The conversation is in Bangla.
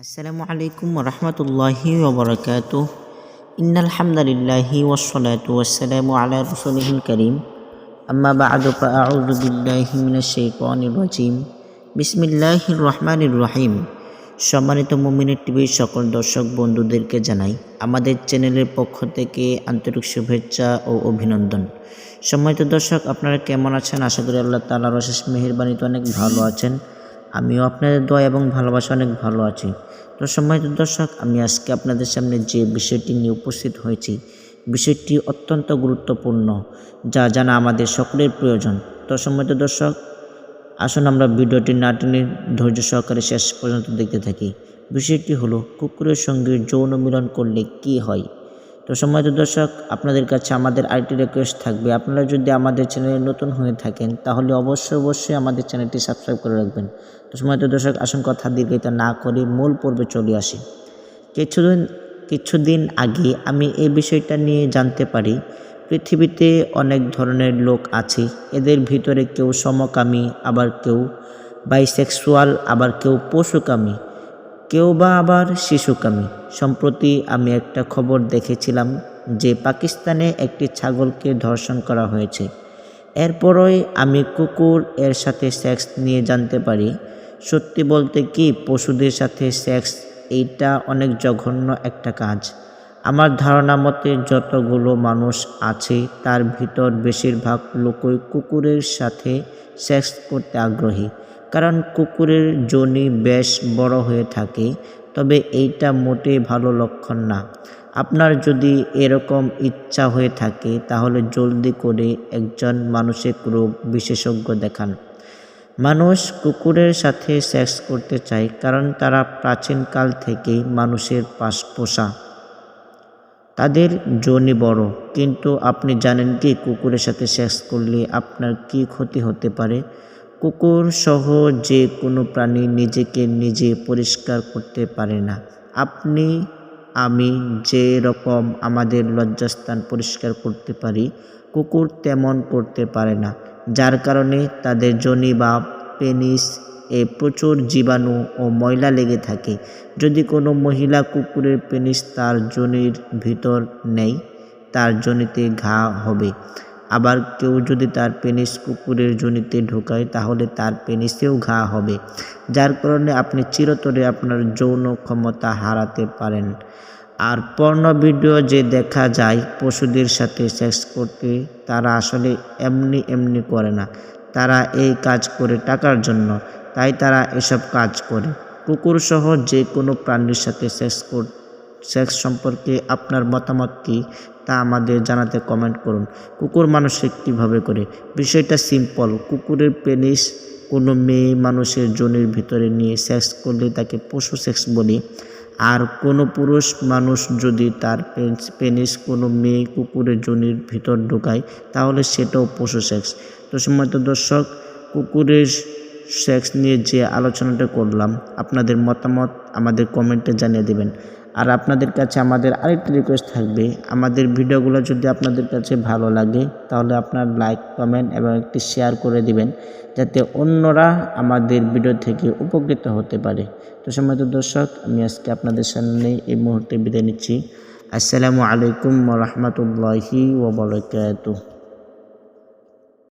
আসসালামু আলাইকুম রহমতুল্লাহি ওবরাকাত ইন্নাল হামদুলিল্লাহি ওয়াসসালাতু ওয়াসসালামু আলা রাসূলিহিল কারীম। আম্মা বা'দু, ফাআউযু বিল্লাহি মিনাশ শাইতানির রাজীম। বিসমিল্লাহির রহমানির রহিম। সম্মানিত মুমিনের টিভির সকল দর্শক বন্ধুদেরকে জানাই, আমাদের চ্যানেলের পক্ষ থেকে আন্তরিক শুভেচ্ছা ও অভিনন্দন। সম্মানিত দর্শক, আপনারা কেমন আছেন? আশা করি আল্লাহ তাআলার অশেষ মেহেরবানিতে অনেক ভালো আছেন। আমিও আপনাদের দোয়া এবং ভালোবাসা অনেক ভালো আছি। তো সম্মানিত দর্শক, আমি আজকে আপনাদের সামনে যে বিষয়টি নিয়ে উপস্থিত হয়েছি, বিষয়টি অত্যন্ত গুরুত্বপূর্ণ, যা জানা আমাদের সকলের প্রয়োজন। তো সম্মানিত দর্শক, আসুন আমরা ভিডিওটি না টেনে ধৈর্য সহকারে শেষ পর্যন্ত দেখতে থাকি। বিষয়টি হলো, কুকুরের সঙ্গে যৌন মিলন করলে কি হয়? তো সম্মানিত দর্শক, আপনাদের কাছে আমাদের আরেকটি রিকোয়েস্ট থাকবে। আপনারা যদি আমাদের চ্যানেলে নতুন হয়ে থাকেন, তাহলে অবশ্যই অবশ্যই আমাদের চ্যানেলটি সাবস্ক্রাইব করে রাখবেন। তো সম্মানিত দর্শক, আসুন কথা দীর্ঘিত না করে মূল পর্বে চলে আসি। কিছুদিন কিছুদিন আগে আমি এই বিষয়টা নিয়ে জানতে পারি, পৃথিবীতে অনেক ধরনের লোক আছে, এদের ভিতরে কেউ সমকামী, আবার কেউ বাইসেক্সুয়াল আবার কেউ পশুকামী। কেউ বা আবার শিশুকামী সম্প্রতি আমি একটা খবর দেখেছিলাম যে পাকিস্তানে একটি ছাগলকে ধর্ষণ করা হয়েছে। এরপরই আমি কুকুর এর সাথে সেক্স নিয়ে জানতে পারি। সত্যি বলতে কি পশুদের সাথে সেক্স এইটা অনেক জঘন্য একটা কাজ। আমার ধারণা মতে যতগুলো মানুষ আছে তার ভিতর বেশিরভাগ লোকই কুকুরের সাথে সেক্স করতে আগ্রহী। কারণ কুকুরের জনি বেশ বড় হয়ে থাকে, তবে এইটা মোটেই ভালো লক্ষণ না। আপনার যদি এরকম ইচ্ছা হয়ে থাকে, তাহলে জলদি করে একজন মানসিক রোগ বিশেষজ্ঞ দেখান। মানুষ কুকুরের সাথে সেক্স করতে চায়, কারণ তারা প্রাচীনকাল থেকেই মানুষের পাশ পোষা তাদের জনি বড়, কিন্তু আপনি জানেন কি কুকুরের সাথে সেক্স করলে আপনার কি ক্ষতি হতে পারে? কুকুর সহ যে কোনো প্রাণী নিজেকে নিজে পরিষ্কার করতে পারে না। আপনি, আমি যে রকম আমাদের লজ্জাস্থান পরিষ্কার করতে পারি, কুকুর তেমন করতে পারে না, যার কারণে তাদের জনি বা পেনিস এ প্রচুর জীবাণু ও ময়লা লেগে থাকে। যদি কোনো মহিলা কুকুরের পেনিস তার জনির ভিতর নেই, তার জনিতে ঘা হবে। আবার কেউ যদি তার পেনিস কুকুরের জনিতে ঢোকায়, তাহলে তার পেনিসেও ঘা হবে। যার কারণে আপনি চিরতরে আপনার যৌন ক্ষমতা হারাতে পারেন। আর পর্ণ ভিডিও যে দেখা যায় পশুদের সাথে সেক্স করতে, তারা আসলে এমনি এমনি করে না। তারা এই কাজ করে টাকার জন্য, তাই তারা এসব কাজ করে। কুকুর সহ যে কোনো প্রাণীর সাথে সেক্স কর সেক্স সম্পর্কে আপনার মতামত কী? তা আমাদের জানাতে কমেন্ট করুন। কুকুর মানুষে কীভাবে করে? বিষয়টা সিম্পল কুকুরের পেনিস কোনো মেয়ে মানুষের জনির ভিতরে নিয়ে সেক্স করলে তাকে পশু সেক্স বলি। আর কোনো পুরুষ মানুষ যদি তার পেনিস কোনো মেয়ে কুকুরের জনির ভিতর ঢোকায়, তাহলে সেটাও পশু সেক্স তো সম্মানিত দর্শক, কুকুরের সেক্স নিয়ে যে আলোচনাটা করলাম, আপনাদের মতামত আমাদের কমেন্টে জানিয়ে দেবেন। আর আপনাদের কাছে আমাদের আরেকটি রিকোয়েস্ট থাকবে, আমাদের ভিডিওগুলো যদি আপনাদের কাছে ভালো লাগে, তাহলে আপনার লাইক কমেন্ট এবং একটি শেয়ার করে দিবেন, যাতে অন্যরা আমাদের ভিডিও থেকে উপকৃত হতে পারে। তো সময় দর্শক, আমি আজকে আপনাদের সামনে এই মুহূর্তে বিদায় নিচ্ছি। আসসালামু আলাইকুম রহমতুল্লাহি ওবরাকাতুহ